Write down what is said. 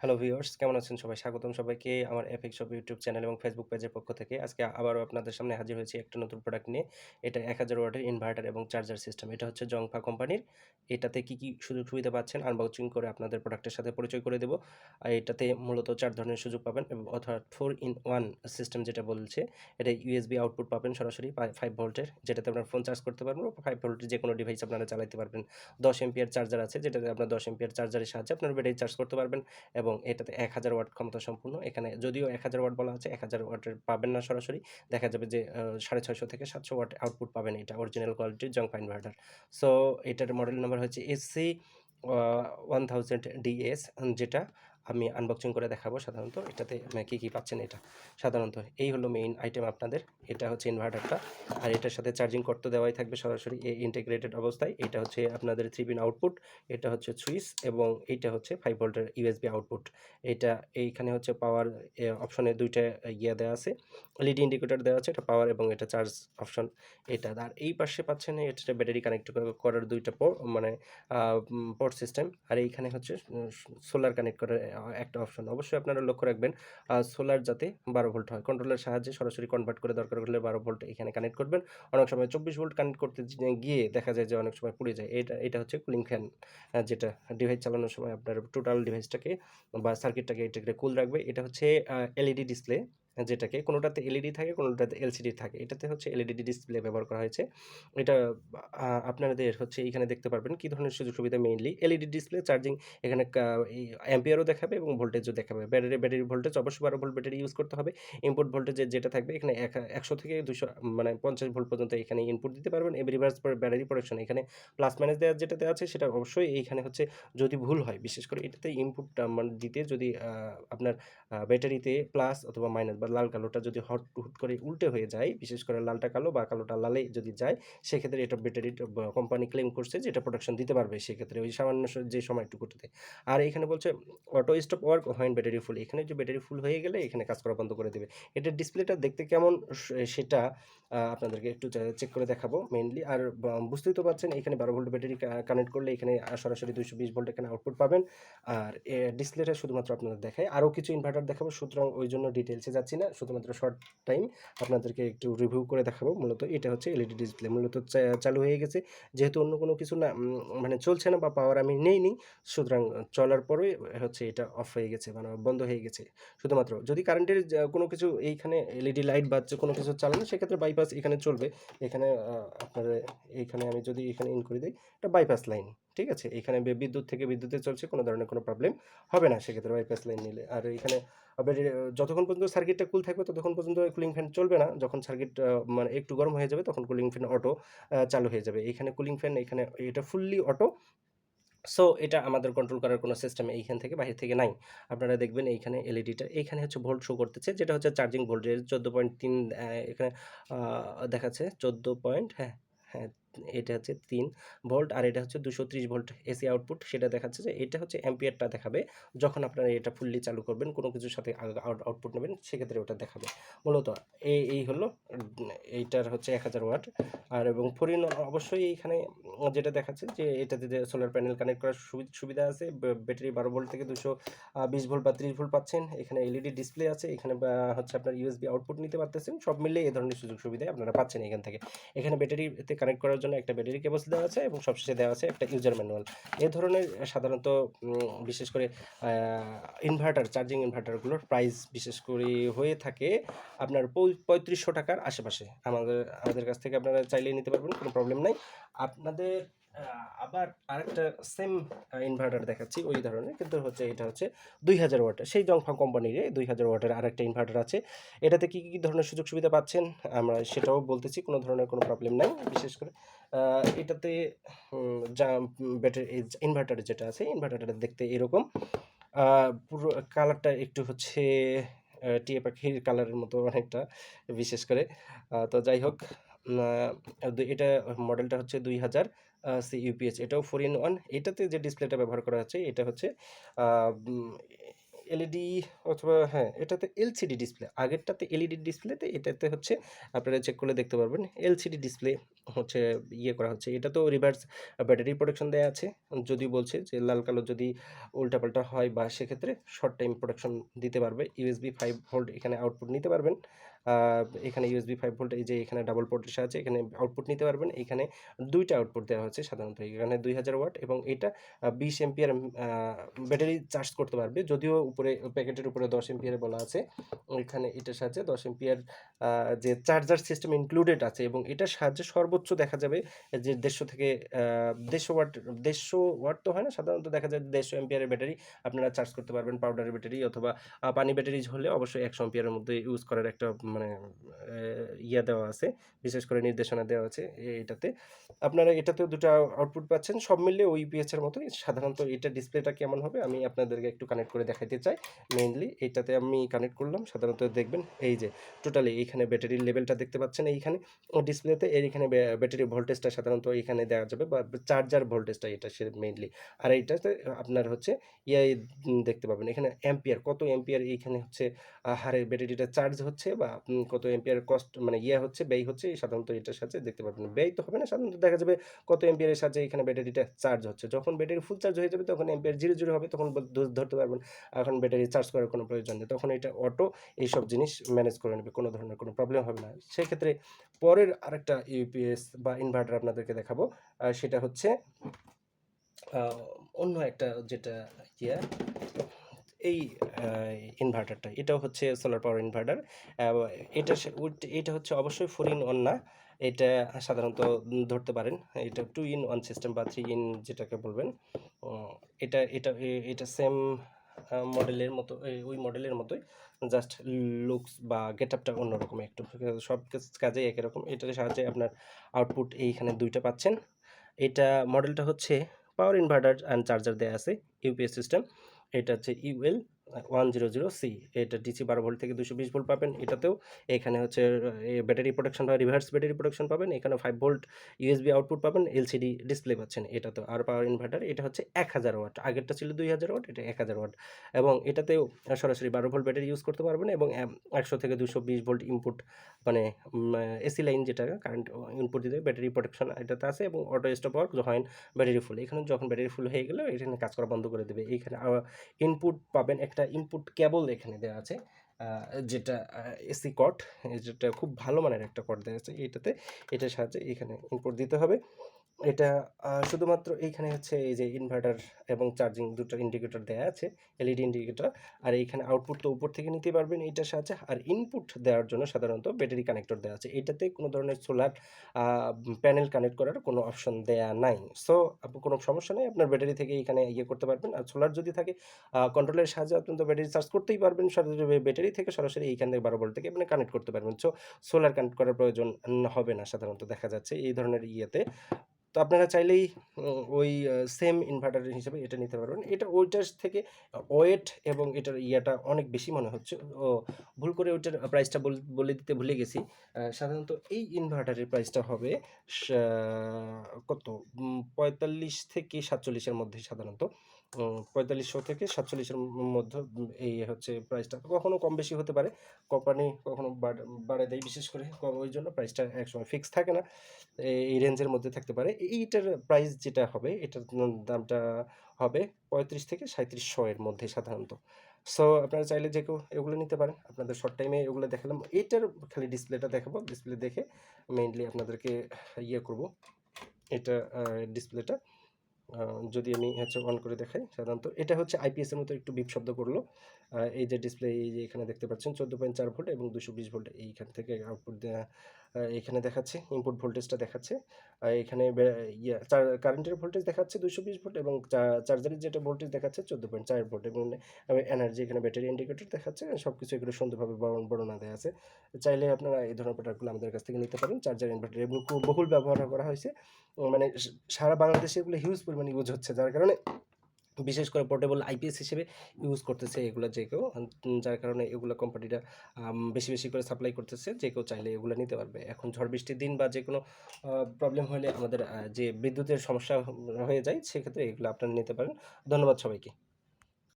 Hello viewers কেমন আছেন সবাই? স্বাগতম সবাইকে আমার এফএক্স শপ ইউটিউব চ্যানেল এবং ফেসবুক পেজের পক্ষ থেকে। আজকে আবারও আপনাদের সামনে হাজির হয়েছি একটা নতুন প্রোডাক্ট নিয়ে। এটা এক হাজার ওয়াটের ইনভার্টার এবং চার্জার সিস্টেম এটা হচ্ছে জংফা কোম্পানির এটাতে কি কি সুযোগ সুবিধা পাচ্ছেন আনবক্সিং করে আপনাদের প্রোডাক্টের সাথে পরিচয় করে দেবো। আর এটাতে মূলত চার ধরনের সুযোগ পাবেন অর্থাৎ ফোর ইন ওয়ান সিস্টেম যেটা বলছে, এটা ইউএসবি আউটপুট পাবেন সরাসরি ফাইভ ভোল্টের যেটাতে আপনার ফোন চার্জ করতে পারবেন ফাইভ ভোল্টের যে কোনো ডিভাইস আপনারা চালাতে পারবেন। দশ এমপিয়ার চার্জার আছে, যেটাতে আপনার দশ এমপিয়ার চার্জারের সাহায্যে আপনার ব্যাটারি চার্জ করতে পারবেন এবং এটাতে এক হাজার ওয়াট ক্ষমতা সম্পূর্ণ। এখানে যদিও এক হাজার ওয়াট বলা আছে এক হাজার ওয়াটের পাবেন না সরাসরি। দেখা যাবে যে সাড়ে ছয়শো থেকে সাতশো ওয়াট আউটপুট পাবেন এটা অরিজিনাল কোয়ালিটির জংফা ইনভার্টার সো এটার মডেল নাম্বার হচ্ছে এসসি ওয়ান থাউজেন্ড ডিএস যেটা আমি আনবক্সিং করে দেখাবো সাধারণত, এটাতে কী কী পাচ্ছেন এটা। সাধারণত এই হলো মেইন আইটেম আপনাদের, এটা হচ্ছে ইনভার্টারটা আর এটার সাথে চার্জিং করতে দেওয়াই থাকবে সরাসরি এই ইন্টিগ্রেটেড অবস্থায়। এটা হচ্ছে আপনাদের থ্রি পিন আউটপুট এটা হচ্ছে সুইচ এবং এইটা হচ্ছে ফাইভ ভোল্টের ইউএসবি আউটপুট এটা এইখানে হচ্ছে পাওয়ার অপশনে দুইটা ইয়ে দেওয়া আছে এলইডি ইন্ডিকেটর দেওয়া আছে, এটা পাওয়ার এবং এটা চার্জ অপশন এটা, আর এই পাশে পাচ্ছেন এটা ব্যাটারি কানেক্ট করার দুইটা মানে পোর্ট সিস্টেম আর এইখানে হচ্ছে সোলার কানেক্ট করার একটা অপশন অবশ্যই আপনারা লক্ষ্য রাখবেন সোলার যাতে বারো ভোল্ট হয়। কন্ট্রোলের সাহায্যে সরাসরি কনভার্ট করে দরকার হলে বারো ভোল্ট এখানে কানেক্ট করবেন। অনেক সময় চব্বিশ ভোল্ট কানেক্ট করতে গিয়ে দেখা যায় যে, অনেক সময় পুড়ে যায়। এটা এটা হচ্ছে কুলিং ফ্যান যেটা ডিভাইস চালানোর সময় আপনার টোটাল ডিভাইসটাকে বা সার্কিটটাকে এটাকে কুল রাখবে। এটা হচ্ছে এলইডি ডিসপ্লে যেটাকে কোনোটাতে এলইডি থাকে, কোনোটাতে এলসিডি থাকে। এটাতে হচ্ছে এলইডি ডিসপ্লে ব্যবহার করা হয়েছে। এটা আপনাদের হচ্ছে এখানে দেখতে পারবেন কী ধরনের সুযোগ সুবিধা মেইনলি এলইডি ডিসপ্লে চার্জিং এখানে অ্যাম্পিয়ারও দেখাবে এবং ভোল্টেজও দেখাবে। ব্যাটারি ব্যাটারি ভোল্টেজ অবশ্যই বারো ভোল্ট ব্যাটারি ইউজ করতে হবে। ইনপুট ভোল্টেজের যেটা থাকবে এখানে এক, একশো থেকে দুশো মানে পঞ্চাশ ভোল্ট পর্যন্ত এখানে ইনপুট দিতে পারবেন। এবং রিভার্স ব্যাটারি প্রোডাকশন এখানে প্লাস মাইনাস দেওয়ার যেটা দেওয়া আছে সেটা অবশ্যই এইখানে হচ্ছে যদি ভুল হয়, বিশেষ করে এটাতে ইনপুটটা মানে দিতে যদি আপনার ব্যাটারিতে প্লাস অথবা মাইনাস বা লাল কালোটা যদি হট, হুট করে উল্টে হয়ে যায়, বিশেষ করে লালটা কালো বা কালোটা লালে যদি যায়, সেক্ষেত্রে এটা ব্যাটারি কোম্পানি ক্লেম করছে যে এটা প্রোডাকশন দিতে পারবে। সেক্ষেত্রে ওই সামান্য যে সময়টুকুতে আর এখানে বলছে auto stop work when battery full এখানে যে ব্যাটারি ফুল হয়ে গেলে এখানে কাজ করা বন্ধ করে দেবে। এটার ডিসপ্লেটা দেখতে কেমন সেটা আপনাদেরকে একটু চেক করে দেখাবো মেনলি আর বুঝতেই তো পারছেন, এখানে বারো ভোল্ট ব্যাটারি কানেক্ট করলে এখানে সরাসরি দুইশো বিশ ভোল্ট এখানে আউটপুট পাবেন। আর ডিসপ্লেটা শুধুমাত্র আপনাদের দেখায় আরও কিছু ইনভার্টার দেখাবো, সুতরাং ওই জন্য ডিটেলসে যাচ্ছি। না। শুধুমাত্র শর্ট টাইম আপনাদেরকে একটু রিভিউ করে দেখাবো। মূলত এটা হচ্ছে এলইডি ডিসপ্লে মূলত চালু হয়ে গেছে। যেহেতু অন্য কোনো কিছু না মানে চলছে না বা পাওয়ার আমি নেই নি সুতরাং চলার পরে হচ্ছে এটা অফ হয়ে গেছে মানে বন্ধ হয়ে গেছে। শুধুমাত্র যদি কারেন্টের কোনো কিছু এইখানে এলইডি লাইট বা কোনো কিছু চালানো, সেক্ষেত্রে বাইপাস এখানে চলবে। এখানে আপনার এইখানে আমি যদি এখানে ইন করে দিই, এটা বাইপাস লাইন ঠিক আছে? এখানে বিদ্যুৎ থেকে বিদ্যুতে চলছে, কোনো ধরনের কোনো প্রবলেম হবে না। সেক্ষেত্রে বাইপাস লাইন নিলে। আর এখানে যতক্ষণ পর্যন্ত সার্কিটটা কুল থাকবে, ততক্ষণ পর্যন্ত কুলিং ফ্যান চলবে না। যখন সার্কিট মানে একটু গরম হয়ে যাবে, তখন কুলিং ফ্যান অটো চালু হয়ে যাবে। এখানে কুলিং ফ্যান এখানে এটা ফুললি অটো সো এটা আমাদের কন্ট্রোল করার কোনো সিস্টেম এইখান থেকে বাহির থেকে নাই। আপনারা দেখবেন এইখানে এলইডিটা এইখানে হচ্ছে ভোল্ট শো করতেছে, যেটা হচ্ছে চার্জিং ভোল্টেজ চোদ্দ পয়েন্ট তিন এখানে দেখাচ্ছে, চোদ্দ পয়েন্ট হ্যাঁ হ্যাঁ এটা হচ্ছে তিন ভোল্ট আর এটা হচ্ছে দুশো ত্রিশ ভোল্ট এসি আউটপুট। সেটা দেখাচ্ছে যে এটা হচ্ছে অ্যাম্পিয়ারটা দেখাবে যখন আপনারা এটা ফুললি চালু করবেন, কোনো কিছুর সাথে আউটপুট নেবেন, সেক্ষেত্রে ওটা দেখাবে। মূলত এই এই হলো, এইটার হচ্ছে এক হাজার ওয়াট। আর এবং ফরিন অবশ্যই এইখানে যেটা দেখাচ্ছে যে এটাতে যে সোলার প্যানেল কানেক্ট করার সুবিধা আছে ব্যাটারি বারো ভোল্ট থেকে দুশো বিশ ভোল্ট বা ত্রিশ ভোল্ট পাচ্ছেন। এখানে এলইডি ডিসপ্লে আছে, এখানে হচ্ছে আপনার ইউএসবি আউটপুট নিতে পারতেছেন। সব মিলিয়ে এই ধরনের সুযোগ সুবিধা আপনারা পাচ্ছেন এখান থেকে। এখানে ব্যাটারিতে কানেক্ট করার জন্য একটা ব্যাটারি কেবলস দেওয়া আছে এবং সবশেষে দেওয়া আছে একটা ইউজার ম্যানুয়াল এ ধরনের সাধারণত বিশেষ করে ইনভার্টার চার্জিং ইনভার্টারগুলোর প্রাইস বিশেষ করে হয়ে থাকে আপনার পঁয়ত্রিশশো টাকার আশেপাশে। আমাদের আমাদের কাছ থেকে আপনারা চাইলে নিতে পারবেন, কোনো প্রবলেম নাই। আপনাদের আবার আরেকটা সেম ইনভার্টার দেখাচ্ছি ওই ধরনের, কিন্তু হচ্ছে এটা হচ্ছে দুই হাজার ওয়াটের। সেই জংফা কোম্পানির দুই হাজার ওয়াটের আরেকটা ইনভার্টার আছে। এটাতে কী কী ধরনের সুযোগ সুবিধা পাচ্ছেন? আমরা সেটাও বলতেছি, কোনো ধরনের কোনো প্রবলেম নাই, বিশেষ করে এটাতে যা ব্যাটারি ইনভার্টার যেটা আছে ইনভার্টারটা দেখতে এরকম। পুরো কালারটা একটু হচ্ছে টিয়ে পাখির কালারের মতো অনেকটা, বিশেষ করে। তো যাই হোক এটা মডেলটা হচ্ছে দুই হাজার। সি ইউপিএস এটাও ফোর ইন ওয়ান এটাতে যে ডিসপ্লেটা ব্যবহার করা হচ্ছে এটা হচ্ছে এলইডি অথবা হ্যাঁ, এটাতে এলসিডি ডিসপ্লে। আগেরটাতে এলইডি ডিসপ্লেতে, এটাতে হচ্ছে আপনারা চেক করলে দেখতে পারবেন এলসিডি ডিসপ্লে হচ্ছে ইয়ে করা হচ্ছে। এটা তো রিভার্স ব্যাটারি প্রোটেকশন দেয়া আছে। যদি বলছে যে লাল কালো যদি উল্টাপাল্টা হয় বা সেক্ষেত্রে শর্ট টাইম প্রোটেকশন দিতে পারবে। ইউএসবি ফাইভ ভোল্ট এখানে আউটপুট নিতে পারবেন। এখানে ইউএসবি ফাইভ ভোল্ট এই যে এখানে ডাবল পোর্টের সাহায্যে এখানে আউটপুট নিতে পারবেন। এখানে দুইটা আউটপুট দেওয়া হচ্ছে সাধারণত। এখানে ২০০০ ওয়াট এবং এটা বিশ ২০ অ্যাম্পিয়ার ব্যাটারি চার্জ করতে পারবে। যদিও উপরে প্যাকেটের উপরে ১০ অ্যাম্পিয়ার বলা আছে। এখানে এটার সাহায্যে ১০ অ্যাম্পিয়ার আ, যে চার্জার সিস্টেম ইনক্লুডেড আছে এবং এটার সাহায্যে সর্বোচ্চ দেখা যাবে যে ১৫০ থেকে দেড়শো ওয়াট ১৫০ ওয়াট তো হয় না? সাধারণত দেখা যায় ১৫০ অ্যাম্পিয়ারের ব্যাটারি আপনারা চার্জ করতে পারবেন পাউডারের ব্যাটারি অথবা পানি ব্যাটারিজ হলে অবশ্যই ১০০ অ্যাম্পিয়ারের মধ্যে ইউজ করার একটা মানে ইয়া দেওয়া আছে। বিশেষ করে নির্দেশনা দেওয়া আছে এটাতে। আপনারা এটাতেও দুটো আউটপুট পাচ্ছেন। সব মিলিয়ে ওই ইউপিএস এর মতোই। সাধারণত এটা ডিসপ্লেটা কেমন হবে আমি আপনাদেরকে একটু কানেক্ট করে দেখাইতে চাই। মেইনলি এটাতে আমি কানেক্ট করলাম। সাধারণত দেখবেন এই যে টোটালি এইখানে ব্যাটারির লেভেলটা দেখতে পাচ্ছেন এইখানে ডিসপ্লেতে এর এখানে ব্যা ব্যাটারি ভোল্টেজটা সাধারণত এখানে দেওয়া যাবে বা চার্জার ভোল্টেজটা এটা সে মেইনলি। আর এইটাতে আপনার হচ্ছে ইয়ে দেখতে পাবেন, এখানে অ্যাম্পিয়ার কত অ্যাম্পিয়ার এইখানে হচ্ছে হারে ব্যাটারিটা চার্জ হচ্ছে বা কত অ্যাম্পিয়ার কস্ট মানে ইয়ে হচ্ছে, ব্যয় হচ্ছে সাধারণত এটার সাহায্যে দেখতে পারবেন। ব্যয় তো হবে না সাধারণত দেখা যাবে কত অ্যাম্পিয়ারের সাহায্যে এখানে ব্যাটারিটা চার্জ হচ্ছে। যখন ব্যাটারি ফুল চার্জ হয়ে যাবে তখন এম্পিয়ার জিরো জিরো হবে তখন ধরতে পারবেন এখন ব্যাটারি চার্জ করার কোনো প্রয়োজন নেই। তখন এটা অটো এইসব জিনিস ম্যানেজ করে নেবে। কোনো ধরনের কোনো প্রবলেম হবে না। সেক্ষেত্রে পরের আরেকটা ইউপিএস বা ইনভার্টার আপনাদেরকে দেখাবো। আ সেটা হচ্ছে অন্য একটা যেটা ইয়া এই ইনভার্টারটা। এটাও হচ্ছে সোলার পাওয়ার ইনভার্টার। এটা এটা হচ্ছে অবশ্যই 4 in 1 না। এটা সাধারণত ধরতে পারেন। এটা টু ইন ওয়ান সিস্টেম বা 3 ইন যেটাকে বলবেন। এটা এটা এটা সেম মডেলের মতো ওই মডেলের মতোই। জাস্ট লুকস বা গেট আপটা অন্যরকম একটু। সব কাজ, কাজেই একই রকম। এটার সাহায্যে আপনার আউটপুট এইখানে দুইটা পাচ্ছেন। এটা মডেলটা হচ্ছে পাওয়ার ইনভার্টার অ্যান্ড চার্জার দেয়া আছে ইউপিএস সিস্টেম। এটা হচ্ছে ইউএল আ 100C এটা ডিসি ১২ ভোল্ট থেকে ২২০ ভোল্ট পাবেন। এটাতেও এখানে হচ্ছে ব্যাটারি প্রোটেকশন বা রিভার্স ব্যাটারি প্রোটেকশন পাবেন। এখানে ৫ ভোল্ট ইউএসবি আউটপুট পাবেন। এলসিডি ডিসপ্লে পাচ্ছেন এটাতেও। আর পাওয়ার ইনভার্টার এটা হচ্ছে ১০০০ ওয়াট। আগেরটা ছিল ২০০০ ওয়াট, এটা ১০০০ ওয়াট। এবং এটাতেও সরাসরি ১২ ভোল্ট ব্যাটারি ইউজ করতে পারবেন এবং একশো থেকে দুশো বিশ ভোল্ট ইনপুট মানে এসি লাইন যেটা কারেন্ট ইনপুট দিতে ব্যাটারি প্রোটেকশন এটাতে আছে এবং অটো স্টপ ওয়ার্ক যখন ব্যাটারি ফুল। এখানে যখন ব্যাটারি ফুল হয়ে গেলে এখানে কাজ করা বন্ধ করে দেবে। এইখানে আ ইনপুট পাবেন একটা ইনপুট কেবল এখানে দেওয়া আছে। যেটা এসি কট যেটা খুব ভালো মানের একটা কট দেওয়া আছে এটাতে। এটার সাহায্যে এখানে ইনপুট দিতে হবে। এটা শুধুমাত্র এইখানে হচ্ছে এই যে ইনভার্টার এবং চার্জিং দুটো ইন্ডিকেটর দেয়া আছে। LED indicator. আর এইখানে আউটপুট তো উপর থেকে নিতে পারবেন এইটার সাহায্যে। আর ইনপুট দেওয়ার জন্য সাধারণত ব্যাটারি কানেক্টর দেওয়া আছে। এটাতে কোনো ধরনের সোলার প্যানেল কানেক্ট করার কোনো অপশন দেয়া নাই। সো কোনো সমস্যা নেই। আপনার ব্যাটারি থেকে এখানে ইয়ে করতে পারবেন। আর সোলার যদি থাকে কন্ট্রোলের সাহায্যে আপনি তো ব্যাটারি চার্জ করতেই পারবেন। সরাসরি ব্যাটারি থেকে সরাসরি এইখান থেকে ১২ ভোল্ট থেকে আপনি কানেক্ট করতে পারবেন। সো সোলার কানেক্ট করার প্রয়োজন হবে না সাধারণত দেখা যাচ্ছে এই ধরনের ইয়েতে। তো আপনারা চাইলেই ওই সেম ইনভার্টার হিসেবে এটা নিতে পারবেন। এটা ওইটার থেকে ওয়েট এবং এটার ইয়াটা অনেক বেশি মনে হচ্ছে। ও, ভুল করে ওইটার প্রাইসটা বল, বলে দিতে ভুলে গেছি। সাধারণত এই ইনভার্টারের প্রাইসটা হবে কত পঁয়তাল্লিশ থেকে সাতচল্লিশের মধ্যে সাধারণত। ৪৫০০ থেকে ৪৭ এর মধ্যে, এই হচ্ছে প্রাইসটা। কখনো কম বেশি হতে পারে। কোম্পানি কখনো বাড়, বাড়ায় দেয় বিশেষ করে ওই জন্য প্রাইসটা একসময় ফিক্স থাকে না। এই রেঞ্জের মধ্যে থাকতে পারে। এইটার প্রাইস যেটা হবে, এটার দামটা হবে ৩৫ থেকে ৩৭০০ এর মধ্যে সাধারণত। সো আপনারা চাইলে যে কেউ এগুলো নিতে পারেন। আপনাদের শর্ট টাইমে এগুলো দেখালাম। এইটার খালি ডিসপ্লেটা দেখাবো। ডিসপ্লে দেখে মেইনলি আপনাদেরকে ইয়ে করব। এটা ডিসপ্লেটা যদি আমি হচ্ছে অন করে দেখাই সাধারণত, এটা হচ্ছে আইপিএসের মতো একটু বিপ শব্দ করল। এই যে ডিসপ্লে এই যে এখানে দেখতে পাচ্ছেন ১৪.৪ ভোল্ট এবং ২২০ ভোল্ট এইখান থেকে আউটপুট এখানে দেখাচ্ছে ইনপুট ভোল্টেজটা দেখাচ্ছে। এখানে ইয়া, চার কারেন্টের ভোল্টেজ দেখাচ্ছে ২২০ ভোল্ট এবং চার্জারের যেটা ভোল্টেজ দেখাচ্ছে ১৪.৪ ভোল্ট এবং এনার্জি এখানে ব্যাটারি ইন্ডিকেটর দেখাচ্ছে। সব কিছু এগুলো সুন্দরভাবে বর্ণ, বর্ণনা দেওয়া আছে। চাইলে আপনারা এই ধরনের প্রোডাক্টগুলো আমাদের কাছ থেকে নিতে পারেন। চার্জার ইনভার্টার এগুলো বহুল ব্যবহার করা হয়েছে। মানে সারা বাংলাদেশে এগুলো হিউজ পরিমাণে ইউজ হচ্ছে। যার কারণে বিশেষ করে পোর্টেবল আইপিএস হিসেবে ইউজ করতেছে এগুলো যে কেউ। যার কারণে এগুলো কোম্পানিটা বেশি, বেশি করে সাপ্লাই করতেছে। যে কেউ চাইলে এগুলো নিতে পারবে। এখন ঝড় বৃষ্টির দিন বা যে কোনো প্রবলেম হলে আমাদের যে বিদ্যুতের সমস্যা হয়ে যায় সেক্ষেত্রে এগুলো আপনারা নিতে পারেন। ধন্যবাদ সবাইকে।